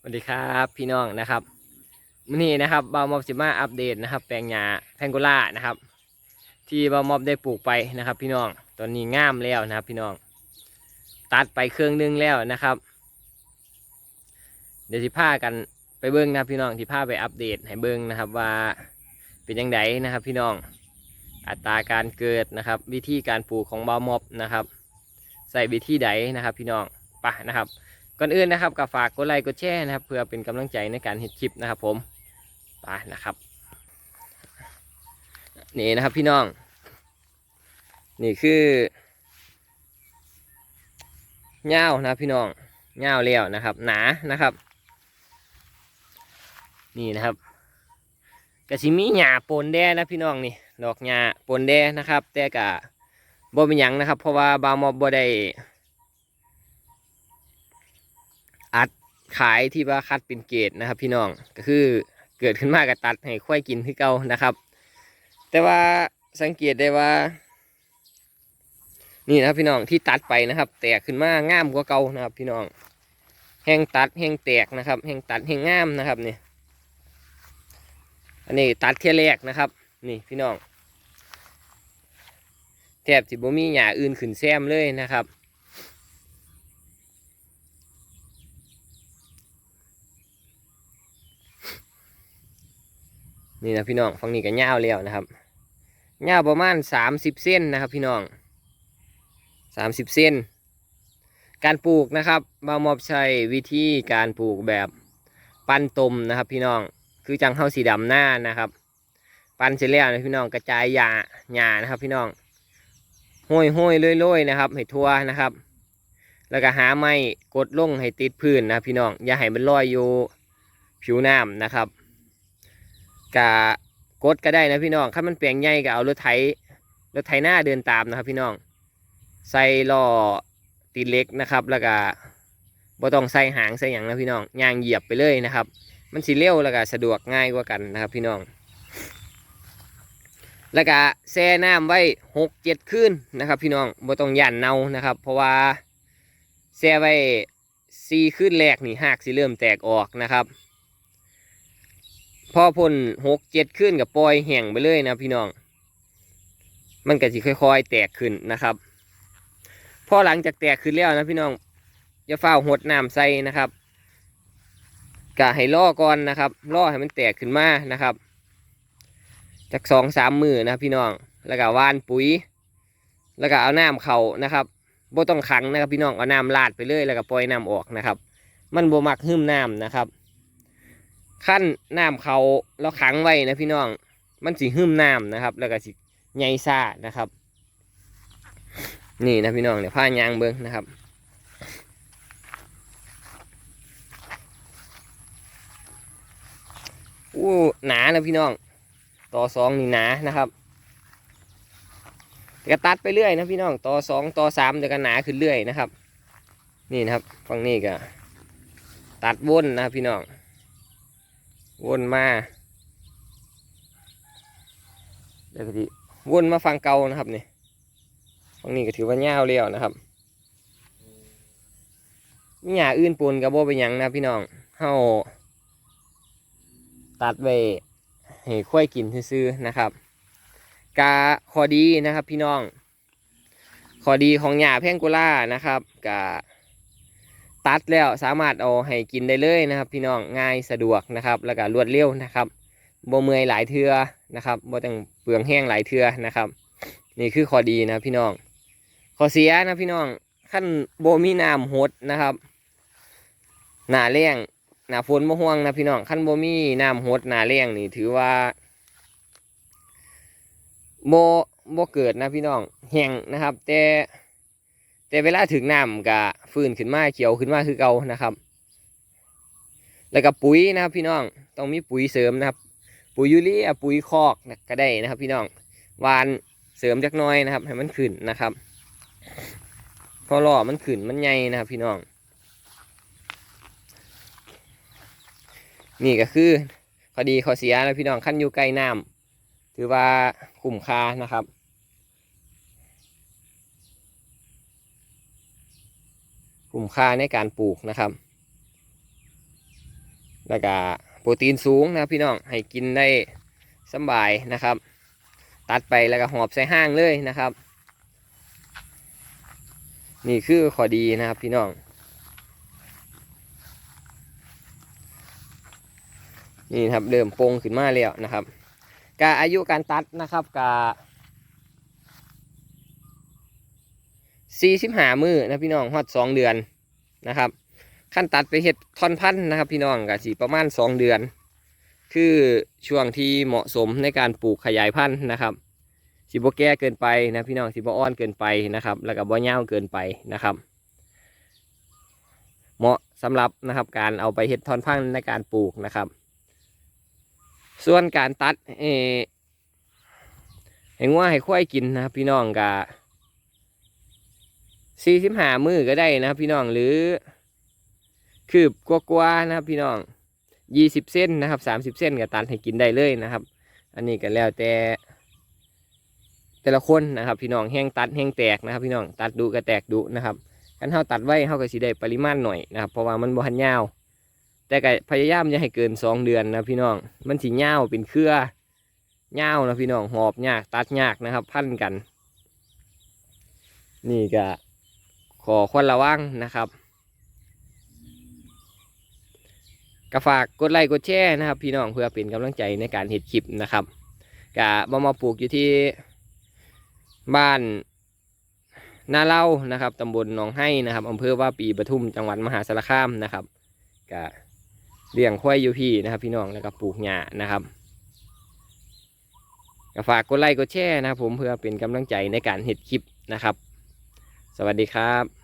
สวัสดีครับพี่น้องนะครับมื้อนี้นะครับบาวมอบสิมาอัปเดตนะครับ แปลงหญ้าแพงโกล่านะครับ ที่บาวมอบได้ปลูกไปนะครับ พี่น้องตอนนี้งามแล้วนะครับ พี่น้อง ตัดไปเครื่องนึงแล้วนะครับ เดี๋ยวสิพากันไปเบิ้งนะครับพี่น้องที่พาไปอัปเดตให้เบิ้งนะครับว่าเป็นยังไงนะครับ พี่น้องอัตราการเกิดนะครับ วิธีการปลูกของบาวมอบนะครับ ใส่วิธีใดนะครับ พี่น้องไปะนะครับ ก่อนอื่นนะครับก็ฝากกดไลค์กดแชร์นะครับ เพื่อเป็นกำลังใจในการเห็ดคลิปนะครับ ผมไปนะครับ นี่นะครับพี่น้อง นี่คือเง่านะครับพี่น้องเงาเลี้ยวนะครับ หนานะครับ นี่นะครับกระสิมีหญ้าปนแดนะพี่น้องนี่ดอกหญ้าปนแดนะครับ แต่กะบ่เป็นหยังนะครับ เพราะว่าบาวมอบบ่ได้ อัดขายที่ว่าคัดเป็นเกรดนะครับ พี่น้องก็คือเกิดขึ้นมาก็ตัดให้ควายกินที่เก่านะครับ แต่ว่าสังเกตได้ว่า นี่นะพี่น้องที่ตัดไปนะครับ แตกขึ้นมางามกว่าเก่านะครับ พี่น้องแห้งตัดแห้งแตกนะครับ แห้งตัดแห้งงามนะครับนี่อันนี้ตัดแค่แรกนะครับ นี่พี่น้องแทบจะบ่มีหญ้าอื่นขึ้นแซมเลยนะครับ นี่นะพี่น้องฝั่งนี้ก็ยาวแล้วนะครับยาวประมาณสามสิบเส้นนะครับ พี่น้องสามสิบเส้น การปลูกนะครับบามอบใช้วิธีการปลูกแบบปั้นตมนะครับ พี่น้องคือจังเฮาสีดำหน้านะครับปั้นเสร็จแล้วนะพี่น้องกระจายหญ้าหญ้านะครับ พี่น้องห้อยห้อยๆโรยๆนะครับให้ทั่วนะครับ แล้วก็หาไม้กดลงให้ติดพื้นนะพี่น้องอย่าให้มันลอยอยู่ผิวน้ำนะครับ กะกดก็ได้นะพี่น้องถ้ามันเปลงใหญ่ก็เอารถไถรถไถหน้าเดินตามนะครับพี่น้อง ใส่ล้อตีเล็กนะครับ แล้วก็บ่ต้องใส่หางใส่หยังนะพี่น้องยางเหยียบไปเลยนะครับ มันสิเร็วแล้วก็สะดวกง่ายกว่ากันนะครับพี่น้อง แล้วก็แช่น้ำไว้หกเจ็ดคืนนะครับ พี่น้องบ่ต้องย่านเน่านะครับ เพราะว่าแช่ไว้สี่คืนแรกนี่หากสิเริ่มแตกออกนะครับ พอพ่นหกเจ็ดขึ้นกับปล่อยแห้งไปเลยนะพี่น้อง มันก็จะค่อยๆ แตกขึ้นนะครับ พอหลังจากแตกขึ้นแล้วนะพี่น้องอย่าเฝ้าหดน้ำใส่นะครับกะให้ล่อก่อนนะครับล่อให้มันแตกขึ้นมานะครับ จากสองสามมือนะพี่น้อง แล้วก็ว่านปุ๋ย แล้วก็เอาน้ำเขานะครับบ่ต้องขังนะครับพี่น้องเอาน้ำลาดไปเลยแล้วก็ปล่อยน้ำออกนะครับ มันบ่มักหึมน้ำนะครับ ขั้นน้ำเขาเราขังไว้นะพี่น้อง มันสีหึมน้ำนะครับ แล้วก็สิใหญ่ซ่านะครับ นี่นะพี่น้องเดี๋ยวผ้ายางเบิ้งนะครับอู้หนานะพี่น้อง ต่อสองนี่หนานะครับต่ก็ตัดไปเรื่อยนะพี่น้องต่อสองต่อสามเดี๋ยวก็หนาขึ้นเรื่อยนะครับ นี่นะครับฝั่งนี้ก็ตัดวนนะครับพี่น้อง วนมาเดี๋ยวก็ทีวนมาฟังเก่านะครับนี่ฝั่งนี้ก็ถือว่าเงาเลี้ยวนะครับมีหญ้าอื่นปนกับโบเป็นหยังนะพี่น้องเฮาตัดไว้ให้ค่อยกินซื่อนะครับกาขอดีนะครับพี่น้องขอดีของหญ้าแพงโกล่านะครับกา ตัดแล้วสามารถเอาให้กินได้เลยนะครับ พี่น้องง่ายสะดวกนะครับ แล้วก็รวดเร็วนะครับบ่เมื่อยหลายเทือนะครับบ่ต้องเปลืองแห้งหลายเทือนะครับ นี่คือข้อดีนะพี่น้องข้อเสียนะพี่น้องขั้นโบมีน้ำหดนะครับหนาแรงหนาฝนบ่ห่วงนะพี่น้องขั้นโบมีน้ำหดหนาแรงนี่ถือว่าโบโบเกิดนะพี่น้องแห้งนะครับ แต่ แต่เวลาถึงน้ำก็ฟื้นขึ้นมาเขียวขึ้นมาคือเก่านะครับ แล้วก็ปุ๋ยนะครับพี่น้องต้องมีปุ๋ยเสริมนะครับ ปุ๋ยยูเรียปุ๋ยคอกก็ได้นะครับ พี่น้องวานเสริมจักน้อยนะครับ ให้มันขึ้นนะครับ พอหล่อมันขึ้นมันใหญ่นะครับพี่น้อง นี่ก็คือข้อดีข้อเสียนะพี่น้องขั้นอยู่ใกล้น้ำถือว่าคุ้มค่านะครับ คุ้มค่าในการปลูกนะครับ แล้วก็โปรตีนสูงนะครับพี่น้องให้กินได้สบายนะครับ ตัดไปแล้วก็หอบใส่ห้างเลยนะครับ นี่คือข้อดีนะครับพี่น้องนี่ครับเริ่มโป่งขึ้นมาแล้วนะครับกาอายุการตัดนะครับกา สี่สิบห้ามือนะพี่น้องฮอดสองเดือนนะครับขั้นตัดไปเห็ดท่อนพันธุ์นะครับ พี่น้องกะสีประมาณสองเดือน คือช่วงที่เหมาะสมในการปลูกขยายพันธุ์นะครับสิบแก่เกินไปนะพี่น้องสิบอ่อนเกินไปนะครับ แล้วก็บ่เน่าเกินไปนะครับ เหมาะสำหรับนะครับ การเอาไปเห็ดท่อนพันธุ์ในการปลูกนะครับ ส่วนการตัดเอให้งัวให้ควายกินนะครับพี่น้องกะ สี่สิบห้ามือก็ได้นะครับ พี่น้องหรือ คืบกว่าๆนะครับ พี่น้องยี่สิบเส้นนะครับสามสิบเส้นก็ตัดให้กินได้เลยนะครับ อันนี้ก็แล้วแต่แต่ละคนนะครับ พี่น้องแห้งตัดแห้งแตกนะครับ พี่น้องตัดดูก็แตกดูนะครับคันเท่าตัดไว้เท่ากับสีได้ปริมาณหน่อยนะครับ เพราะว่ามันบ่ทันยาว แต่ก็พยายามอย่าให้เกินสองเดือนนะพี่น้อง มันสิเงาวเป็นเครือเงานะพี่น้องหอบยากตัดยากนะครับ พันกัน นี่ก็ ขอควรระวังนะครับก็ฝากกดไลค์กดแชร์นะครับ พี่น้องเพื่อเป็นกำลังใจในการเห็ดคลิปนะครับกะมามาปลูกอยู่ที่บ้านนาเล่านะครับตำบลหนองไห้นะครับอำเภอว่าปีปทุมจังหวัดมหาสารคามนะครับก็เลี้ยงควายอยู่พี่นะครับ พี่น้องแล้วก็ปลูกหญ้านะครับก็ฝากกดไลค์กดแชร์นะครับผมเพื่อเป็นกำลังใจในการเห็ดคลิปนะครับ สวัสดีครับ